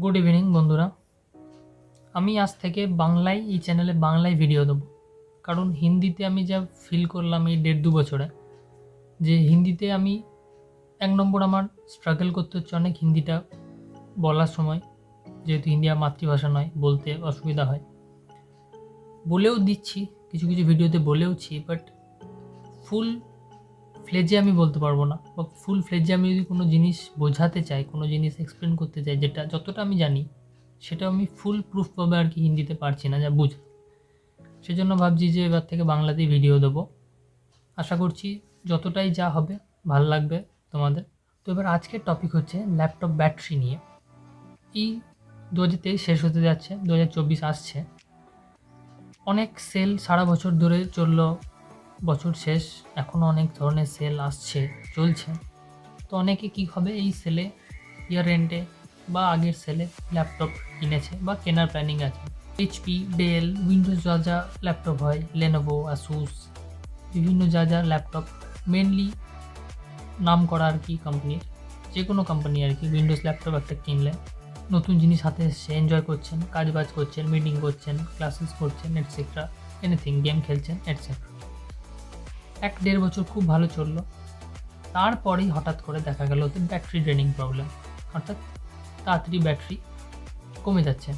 Good evening বন্ধুরা। আমি আজ থেকে বাংলায়, এই চ্যানেলে বাংলায় ভিডিও দেবো। কারণ হিন্দিতে আমি যা ফিল করলাম এই দেড় দু বছরে, যে হিন্দিতে আমি এক নম্বর আমার স্ট্রাগল করতে হচ্ছে অনেক হিন্দিটা বলার সময়, যেহেতু হিন্দি আমার মাতৃভাষা নয়, বলতে অসুবিধা হয়। বলেও দিচ্ছি, কিছু কিছু ভিডিওতে বলেওছি বাট ফুল ফ্লেজে আমি বলতে পারব না। বা ফুল ফ্লেজে আমি যদি কোনো জিনিস বোঝাতে চাই, কোনো জিনিস এক্সপ্লেন করতে চাই, যেটা যতটা আমি জানি, সেটা আমি ফুল প্রুফভাবে আর কি হিন্দিতে পারছি না, যা বুঝ। সেজন্য ভাবছি যে এবার থেকে বাংলাতেই ভিডিও দেবো। আশা করছি যতটাই যা হবে, ভালো লাগবে তোমাদের। তো এবার আজকের টপিক হচ্ছে ল্যাপটপ ব্যাটারি নিয়ে। এই দু হাজার তেইশ শেষ হতে যাচ্ছে, দু হাজার চব্বিশ আসছে। অনেক সেল সারা বছর ধরে চলল বছর শেষ এখনও অনেক ধরনের সেল আসছে, চলছে। তো অনেকে কী হবে এই সেলে ইয়ার এন্ডে বা আগের সেলে ল্যাপটপ কিনেছে বা কেনার প্ল্যানিং আছে? এইচপি ডেল উইন্ডোজ যা যা ল্যাপটপ হয় লেনোভো আসুস বিভিন্ন যা যা ল্যাপটপ মেনলি নাম করা আর কি কোম্পানির যে কোনো কোম্পানি আর কি উইন্ডোজ ল্যাপটপ একটা কিনলে, নতুন জিনিস হাতে এসছে এনজয় করছেন, কাজ বাজ করছেন মিটিং করছেন ক্লাসেস করছেন এটসেট্রা এনিথিং গেম খেলছেন এটসেট্রা এক দেড় বছর খুব ভালো চলল। তারপরেই হঠাৎ করে দেখা গেল ওতে ব্যাটারি ড্রেনিং প্রবলেম অর্থাৎ তাড়াতাড়ি ব্যাটারি কমে যাচ্ছে।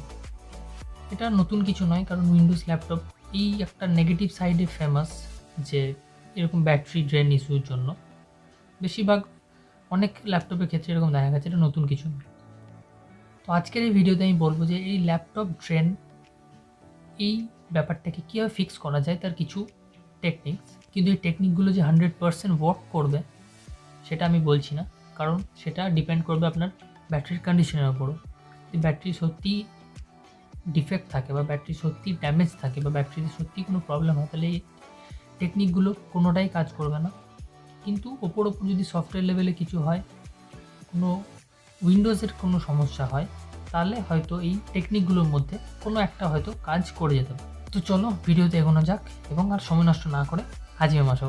এটা নতুন কিছু নয়, কারণ উইন্ডোজ ল্যাপটপ এই একটা নেগেটিভ সাইডে ফেমাস যে এরকম ব্যাটারি ড্রেন ইস্যুর জন্য। বেশিরভাগ অনেক ল্যাপটপের ক্ষেত্রে এরকম দেখা গেছে, এটা নতুন কিছু নয়। তো আজকের এই ভিডিওতে আমি বলব যে এই ল্যাপটপ ড্রেন এই ব্যাপারটাকে কীভাবে ফিক্স করা যায়, তার কিছু টেকনিক্স কিন্তু এই টেকনিকগুলো যে হান্ড্রেড পারসেন্ট ওয়ার্ক করবে, সেটা আমি বলছি না। কারণ সেটা ডিপেন্ড করবে আপনার ব্যাটারির কন্ডিশনের ওপরও যদি ব্যাটারি সত্যি ডিফেক্ট থাকে বা ব্যাটারি সত্যি ড্যামেজ থাকে বা ব্যাটারিতে সত্যি কোনো প্রবলেম হয়, তাহলে এই টেকনিকগুলো কোনোটাই কাজ করবে না। কিন্তু ওপর ওপর যদি সফটওয়্যার লেভেলে কিছু হয়, কোনো উইন্ডোজের কোনো সমস্যা হয়, তাহলে হয়তো এই টেকনিকগুলোর মধ্যে কোনো একটা হয়তো কাজ করে যেতে পারে। তো চলো, ভিডিওতে এগোনো যাক এবং আর সময় নষ্ট না করে হাজিমে মাসা।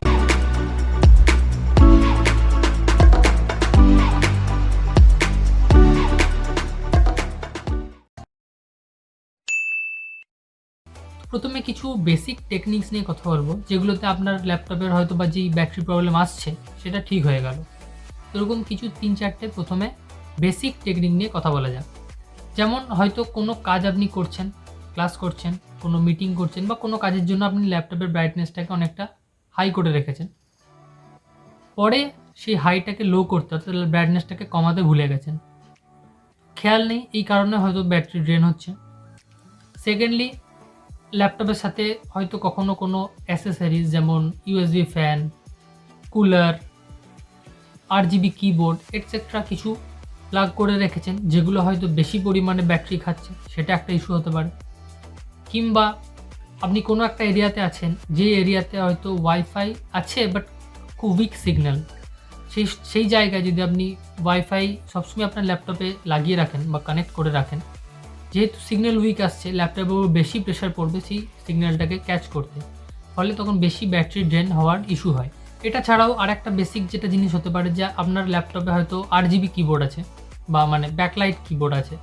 প্রথমে কিছু বেসিক টেকনিক্স নিয়ে কথা বলব, যেগুলোতে আপনার ল্যাপটপের হয়তো বা যেই ব্যাটারি প্রবলেম আসছে, সেটা ঠিক হয়ে গেল। এরকম কিছু তিন চারটে প্রথমে বেসিক টেকনিক নিয়ে কথা বলা যাক। যেমন হয়তো কোনো কাজ আপনি করছেন ক্লাস করছেন, কোনো মিটিং করছেন বা কোনো কাজের জন্য আপনি ল্যাপটপের ব্রাইটনেসটাকে অনেকটা হাই করে রেখেছেন। পরে সেই হাইটাকে লো করতে অর্থাৎ ব্রাইটনেসটাকে কমাতে ভুলে গেছেন। খেয়াল নেই, এই কারণে হয়তো ব্যাটারি ড্রেন হচ্ছে। সেকেন্ডলি, ল্যাপটপের সাথে হয়তো কখনো কোনো অ্যাসেসারিজ যেমন ইউএসবি ফ্যান, কুলার আর জিবি কিবোর্ড এটসেট্রা কিছু প্লাগ করে রেখেছেন, যেগুলো হয়তো বেশি পরিমাণে ব্যাটারি খাচ্ছে, সেটা একটা ইস্যু হতে পারে। কিংবা আপনি কোনো একটা এরিয়াতে আছেন, যে এরিয়াতে হয়তো ওয়াইফাই আছে বাট খুব উইক সিগন্যাল সেই সেই জায়গায় যদি আপনি ওয়াইফাই সবসময় আপনার ল্যাপটপে লাগিয়ে রাখেন বা কানেক্ট করে রাখেন, যেহেতু সিগন্যাল উইক আসছে ল্যাপটপের উপর বেশি প্রেশার পড়বে সেই সিগন্যালটাকে ক্যাচ করতে। ফলে তখন বেশি ব্যাটারি ড্রেন হওয়ার ইস্যু হয়। এটা ছাড়াও আর একটা বেসিক যেটা জিনিস হতে পারে যে আপনার ল্যাপটপে হয়তো আট জিবি কিবোর্ড আছে, বা মানে ব্যাকলাইট কিবোর্ড আছে।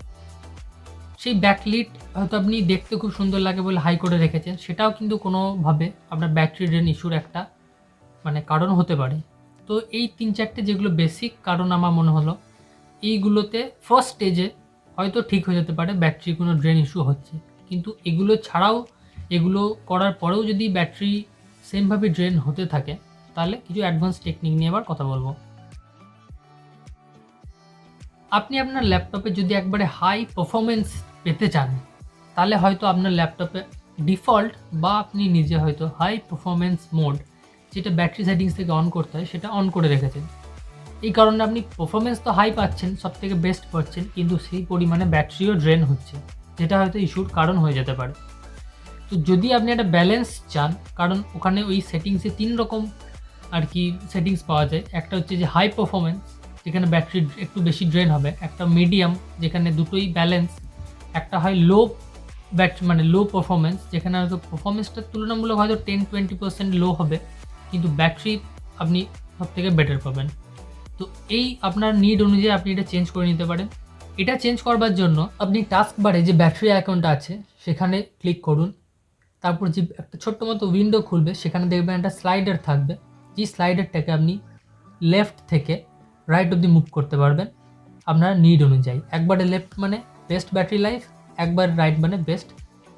সেই ব্যাকলিট হয়তো আপনি দেখতে খুব সুন্দর লাগে বলে হাই করে রেখেছেন, সেটাও কিন্তু কোনোভাবে আপনার ব্যাটারি ড্রেন ইস্যুর একটা মানে কারণ হতে পারে। তো এই তিন চারটে যেগুলো বেসিক কারণ আমার মনে হলো, এইগুলোতে ফার্স্ট স্টেজে হয়তো ঠিক হয়ে যেতে পারে ব্যাটারি কোনো ড্রেন ইস্যু হচ্ছে। কিন্তু এগুলো ছাড়াও এগুলো করার পরেও যদি ব্যাটারি সেমভাবে ড্রেন হতে থাকে, তাহলে কিছু অ্যাডভান্স টেকনিক নিয়ে আবার কথা বলব। আপনি আপনার ল্যাপটপে যদি একবারে হাই পারফরমেন্স পেতে চান, তাহলে হয়তো আপনার ল্যাপটপে ডিফল্ট বা আপনি নিজে হয়তো হাই পারফরমেন্স মোড যেটা ব্যাটারি সেটিংস থেকে অন করতে হয়, সেটা অন করে রেখেছেন। এই কারণে আপনি পারফরমেন্স তো হাই পাচ্ছেন সব থেকে বেস্ট পাচ্ছেন, কিন্তু সেই পরিমাণে ব্যাটারিও ড্রেন হচ্ছে, যেটা হয়তো ইস্যুর কারণ হয়ে যেতে পারে। তো যদি আপনি একটা ব্যালেন্স চান, কারণ ওখানে ওই সেটিংসে তিন রকম আর কি সেটিংস পাওয়া যায়, একটা হচ্ছে যে হাই পারফরমেন্স যেখানে ব্যাটারি একটু বেশি ড্রেন হবে, একটা মিডিয়াম যেখানে দুটোই ব্যালেন্স একটা হয় লো ব্যাট মানে লো পারফরমেন্স যেখানে হয়তো পারফরমেন্সটা তুলনামূলক হয়তো টেন টোয়েন্টি পার্সেন্ট লো হবে, কিন্তু ব্যাটারি আপনি সব থেকে বেটার পাবেন। তো এই আপনার নিড অনুযায়ী আপনি এটা চেঞ্জ করে নিতে পারেন। এটা চেঞ্জ করবার জন্য আপনি টাস্ক বারে যে ব্যাটারি অ্যাকাউন্টটা আছে, সেখানে ক্লিক করুন। তারপর যে একটা ছোট্ট মতো উইন্ডো খুলবে, সেখানে দেখবেন একটা স্লাইডার থাকবে। যে স্লাইডারটাকে আপনি লেফট থেকে রাইট অব্দি মুভ করতে পারবেন আপনার নিড অনুযায়ী। একবারে লেফট মানে বেস্ট ব্যাটারি লাইফ একবার রাইট মানে বেস্ট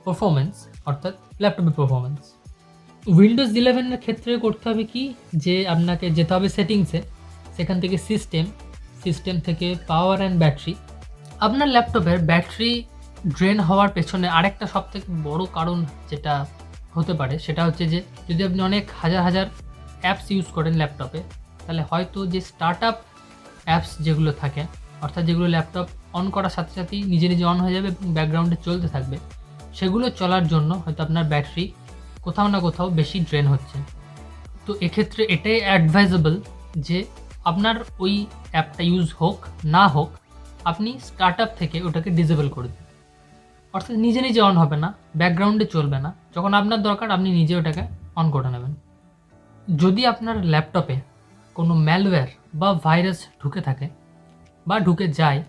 পারফরমেন্স অর্থাৎ ল্যাপটপের পারফরমেন্স উইন্ডোজ ইলেভেনের ক্ষেত্রে করতে হবে কি? যে আপনাকে যেতে হবে সেটিংসে সেখান থেকে সিস্টেম সিস্টেম থেকে পাওয়ার অ্যান্ড ব্যাটারি আপনার ল্যাপটপের ব্যাটারি ড্রেন হওয়ার পেছনে আরেকটা সব থেকে বড় কারণ যেটা হতে পারে, সেটা হচ্ছে যে যদি আপনি অনেক হাজার হাজার অ্যাপস ইউজ করেন ল্যাপটপে তাহলে হয়তো যে স্টার্ট আপ অ্যাপস যেগুলো থাকে, অর্থাৎ যেগুলো ল্যাপটপ অন করার সাথে সাথেই নিজে নিজে অন হয়ে যাবে এবং ব্যাকগ্রাউন্ডে চলতে থাকবে। সেগুলো চলার জন্য হয়তো আপনার ব্যাটারি কোথাও না কোথাও বেশি ড্রেন হচ্ছে। তো এক্ষেত্রে এটাই অ্যাডভাইজেবল যে আপনার ওই অ্যাপটা ইউজ হোক, না হোক, আপনি স্টার্ট আপ থেকে ওটাকে ডিজেবল করে দিন। অর্থাৎ নিজে নিজে অন হবে না ব্যাকগ্রাউন্ডে চলবে না। যখন আপনার দরকার, আপনি নিজে ওটাকে অন করে নেবেন। যদি আপনার ল্যাপটপে কোনো ম্যালওয়্যার বা ভাইরাস ঢুকে থাকে বা ঢুকে যায়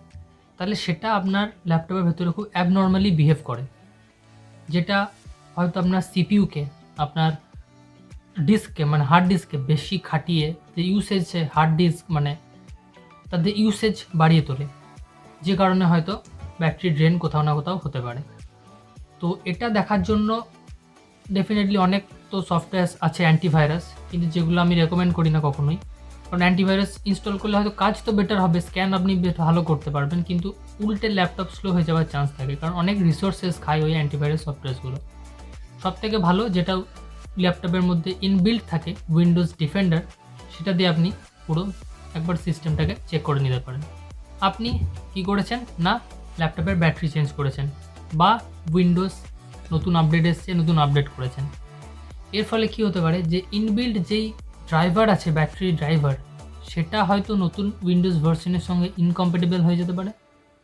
তাহলে সেটা আপনার ল্যাপটপের ভেতরে খুব অ্যাবনর্মালি বিহেভ করে। যেটা হয়তো আপনার সিপিইউকে আপনার ডিস্ককে মানে হার্ড ডিস্ককে বেশি খাটিয়ে, যে ইউসেজ হার্ড ডিস্ক মানে তাদের ইউসেজ বাড়িয়ে তোলে। যে কারণে হয়তো ব্যাটারি ড্রেন কোথাও না কোথাও হতে পারে। তো এটা দেখার জন্য ডেফিনেটলি অনেক তো সফটওয়্যার আছে অ্যান্টিভাইরাস কিন্তু যেগুলো আমি রেকমেন্ড করি না কখনোই। কারণ অ্যান্টিভাইরাস ইনস্টল করলে হয়তো কাজ তো বেটার হবে স্ক্যান আপনি বেশ ভালো করতে পারবেন, কিন্তু উল্টে ল্যাপটপ স্লো হয়ে যাওয়ার চান্স থাকে, কারণ অনেক রিসোর্সেস খায় ওই অ্যান্টিভাইরাস সফটওয়্যারসগুলো সব থেকে ভালো যেটা ল্যাপটপের মধ্যে ইনবিল্ট থাকে উইন্ডোজ ডিফেন্ডার সেটা দিয়ে আপনি পুরো একবার সিস্টেমটাকে চেক করে নিতে পারেন। আপনি কি করেছেন? না ল্যাপটপের ব্যাটারি চেঞ্জ করেছেন, বা উইন্ডোজ নতুন আপডেট এসছে, নতুন আপডেট করেছেন। এর ফলে কি হতে পারে? যে ইনবিল্ড যেই ড্রাইভার আছে ব্যাটারি ড্রাইভার সেটা হয়তো নতুন উইন্ডোজ ভার্সনের সঙ্গে ইনকম্প্যাটেবল হয়ে যেতে পারে।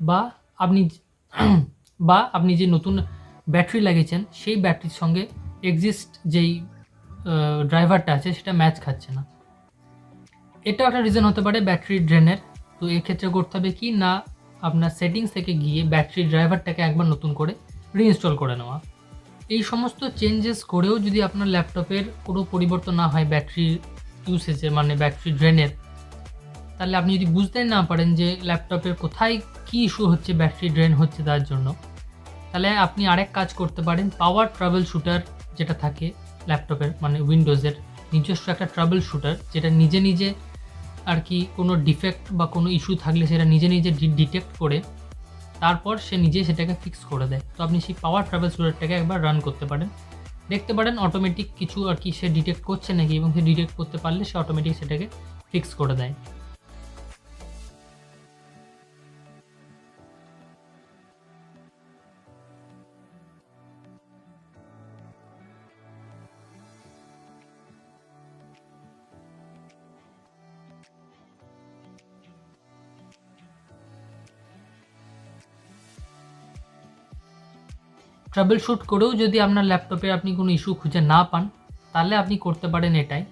বা আপনি বা আপনি যে নতুন ব্যাটারি লাগিয়েছেন, সেই ব্যাটারির সঙ্গে এক্সিস্ট যেই ড্রাইভারটা আছে, সেটা ম্যাচ খাচ্ছে না। এটা একটা রিজন হতে পারে ব্যাটারি ড্রেনের তো এক্ষেত্রে করতে হবে কি? না, আপনার সেটিংস থেকে গিয়ে ব্যাটারি ড্রাইভারটাকে একবার নতুন করে রিইনস্টল করে নেওয়া। এই সমস্ত চেঞ্জেস করেও যদি আপনার ল্যাপটপের কোনো পরিবর্তন না হয় ব্যাটারি ইউসেজে মানে ব্যাটারি ড্রেনের তাহলে আপনি যদি বুঝতেই না পারেন যে ল্যাপটপের কোথায় কী ইস্যু হচ্ছে ব্যাটারি ড্রেন হচ্ছে তার জন্য, তাহলে আপনি আরেক কাজ করতে পারেন পাওয়ার ট্রাভেল শুটার যেটা থাকে ল্যাপটপের মানে উইন্ডোজের নিজস্ব একটা ট্রাভেল শুটার যেটা নিজে নিজে আর কি কোনো ডিফেক্ট বা কোনো ইস্যু থাকলে সেটা নিজে নিজে ডিটেক্ট করে, তারপর সে নিজে সেটাকে ফিক্স করে দেয়। তো আপনি সেই পাওয়ার ট্রাভেল শুটারটাকে একবার রান করতে পারেন। দেখতে পারেন অটোমেটিক কিছু আর কি সে ডিটেক্ট করছে নাকি এবং সে ডিটেক্ট করতে পারলে সে অটোমেটিক সেটাকে ফিক্স করে দেয়। ট্রাভেল শ্যুট করেও যদি আপনার ল্যাপটপে আপনি কোনো ইস্যু খুঁজে না পান, তাহলে আপনি করতে পারেন এটাই,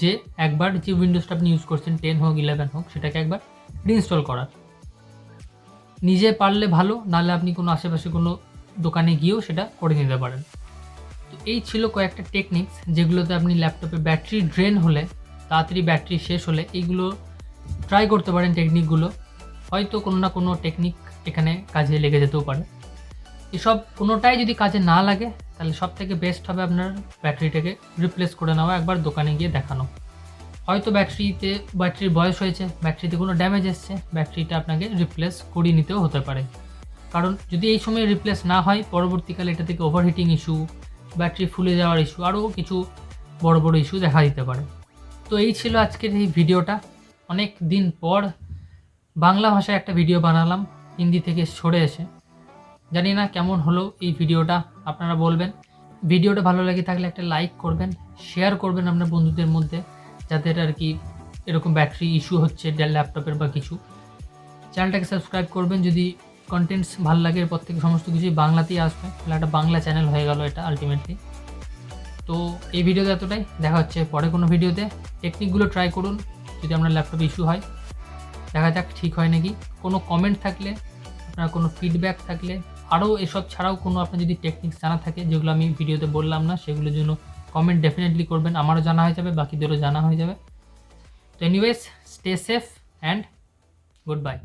যে একবার যে উইন্ডোজটা আপনি ইউজ করছেন টেন হোক ইলেভেন হোক, সেটাকে একবার রিইনস্টল করার। নিজে পারলে ভালো, নাহলে আপনি কোনো আশেপাশে কোনো দোকানে গিয়েও সেটা করে নিতে পারেন। তো এই ছিল কয়েকটা টেকনিক্স যেগুলোতে আপনি ল্যাপটপে ব্যাটারি ড্রেন হলে, তাড়াতাড়ি ব্যাটারি শেষ হলে, এইগুলো ট্রাই করতে পারেন টেকনিকগুলো হয়তো কোনো না কোনো টেকনিক এখানে কাজে লেগে যেতেও পারে। এসব কোনোটাই যদি কাজে না লাগে, তাহলে সব থেকে বেস্ট হবে আপনার ব্যাটারিটাকে রিপ্লেস করে নেওয়া, একবার দোকানে গিয়ে দেখানো। হয়তো ব্যাটারিতে, ব্যাটারির বয়স হয়েছে, ব্যাটারিতে কোনো ড্যামেজ এসছে, ব্যাটারিটা আপনাকে রিপ্লেস করিয়ে নিতেও হতে পারে। কারণ যদি এই সময় রিপ্লেস না হয়, পরবর্তীকালে এটা থেকে ওভারহিটিং ইস্যু ব্যাটারি ফুলে যাওয়ার ইস্যু আরও কিছু বড় বড় ইস্যু দেখা দিতে পারে। তো এই ছিল আজকের এই ভিডিওটা। অনেক দিন পর বাংলা ভাষায় একটা ভিডিও বানালাম, হিন্দি থেকে সরে এসে। জানি না কেমন হলো এই ভিডিওটা, আপনারা বলবেন। ভিডিওটা ভালো লাগে থাকলে একটা লাইক করবেন শেয়ার করবেন আপনার বন্ধুদের মধ্যে যাদের আর কি এরকম ব্যাটারি ইস্যু হচ্ছে ডেল ল্যাপটপের বা কিছু। চ্যানেলটাকে সাবস্ক্রাইব করবেন, যদি কন্টেন্টস ভালো লাগে, এরপর থেকে সমস্ত কিছুই বাংলাতেই আসবে। তাহলে একটা বাংলা চ্যানেল হয়ে গেল এটা আলটিমেটলি তো এই ভিডিওতে এতটাই, দেখা হচ্ছে পরে কোনো ভিডিওতে। টেকনিকগুলো ট্রাই করুন, যদি আপনার ল্যাপটপ ইস্যু হয়। দেখা যাক, ঠিক হয় নাকি। কোনো কমেন্ট থাকলে, আপনার কোনো ফিডব্যাক থাকলে আরও এসব ছাড়াও কোনো আপনার যদি টেকনিক্স জানা থাকে, যেগুলো আমি ভিডিওতে বললাম না, সেগুলোর জন্য কমেন্ট ডেফিনেটলি করবেন। আমারও জানা হয়ে যাবে, বাকিদেরও জানা হয়ে যাবে। তো anyways stay safe and good bye